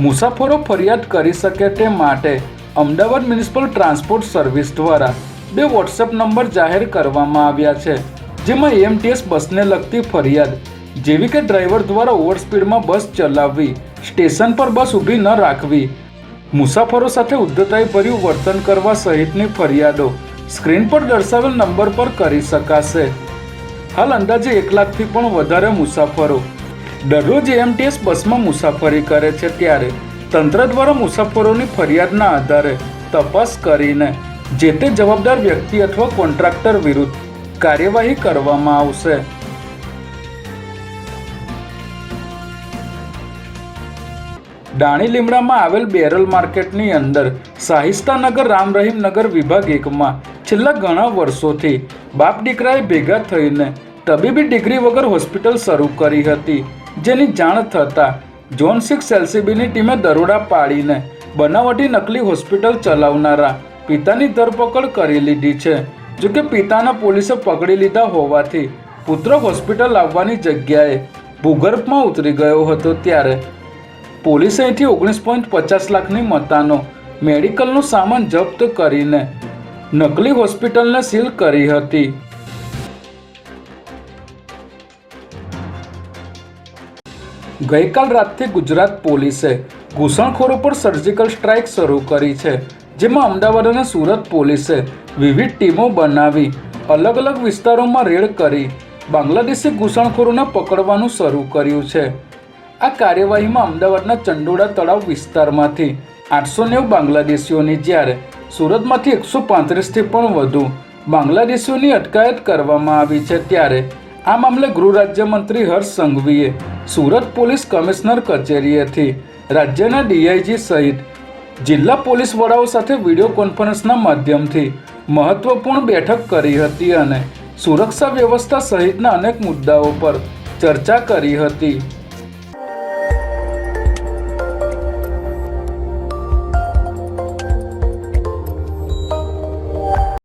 મુસાફરો ફરિયાદ કરી શકે તે માટે અમદાવાદ મ્યુનિસિપલ ટ્રાન્સપોર્ટ સર્વિસ દ્વારા બે વોટ્સએપ નંબર જાહેર કરવામાં આવ્યા છે, જેમાં એમટીએસ બસને લગતી ફરિયાદ, જેવી કે ડ્રાઈવર દ્વારા ઓવર સ્પીડમાં બસ ચલાવવી, સ્ટેશન પર બસ ઊભી ન રાખવી. મુસાફરો સાથે ઉદ્ધતાઈ ભર્યું વર્તન કરવા સહિતની ફરિયાદો સ્ક્રીન પર દર્શાવેલ નંબર પર કરી શકાશે. હાલ અંદાજે એક લાખથી પણ વધારે મુસાફરો દરરોજ એમટીએસ બસમાં મુસાફરી કરે છે ત્યારે તંત્ર દ્વારા મુસાફરોની ફરિયાદના આધારે તપાસ કરીને જે તે જવાબદાર વ્યક્તિ અથવા કોન્ટ્રાક્ટર વિરુદ્ધ કાર્યવાહી કરવામાં આવશે. ડાણી લીમડામાં આવેલ બેરલ માર્કેટની અંદર શાહિસ્તાનગર રામ રહીમ નગર વિભાગ એકમાં છેલ્લા ઘણા વર્ષોથી બાપ દીકરાએ ભેગા થઈને તબીબી ડિગ્રી વગર હોસ્પિટલ શરૂ કરી હતી. જેની જાણ થતાં ઝોન સિક્સ એલસીબીની ટીમે દરોડા પાડીને બનાવટી નકલી હોસ્પિટલ ચલાવનારા પિતાની ધરપકડ કરી લીધી છે. જોકે પિતાના પોલીસે પકડી લીધા હોવાથી પુત્ર હોસ્પિટલ આવવાની જગ્યાએ ભૂગર્ભમાં ઉતરી ગયો હતો ત્યારે. પોલીસે અહીંથી ઓગણીસ પોઈન્ટ પચાસ લાખની મતાનો મેડિકલનો સામાન જપ્ત કરીને નકલી હોસ્પિટલને સીલ કરી હતી. ગઈકાલ રાતથી ગુજરાત પોલીસે ઘૂસણખોરો પર સર્જિકલ સ્ટ્રાઇક શરૂ કરી છે, જેમાં અમદાવાદ અને સુરત પોલીસે વિવિધ ટીમો બનાવી અલગ અલગ વિસ્તારોમાં રેડ કરી બાંગ્લાદેશી ઘૂસણખોરોને પકડવાનું શરૂ કર્યું છે. આ કાર્યવાહીમાં અમદાવાદના ચંડોળા તળાવ વિસ્તારમાંથી આઠસો નેવું બાંગ્લાદેશીઓની જ્યારે સુરતમાંથી એકસો પાંત્રીસથી પણ વધુ બાંગ્લાદેશીઓની અટકાયત કરવામાં આવી છે, ત્યારે આ મામલે ગૃહ રાજ્યમંત્રી હર્ષ સંઘવીએ સુરત પોલીસ કમિશનર કચેરીએથી રાજ્યના ડીઆઈજી સહિત જિલ્લા પોલીસ વડાઓ સાથે વીડિયો કોન્ફરન્સના માધ્યમથી મહત્વપૂર્ણ બેઠક કરી હતી અને સુરક્ષા વ્યવસ્થા સહિતના અનેક મુદ્દાઓ પર ચર્ચા કરી હતી.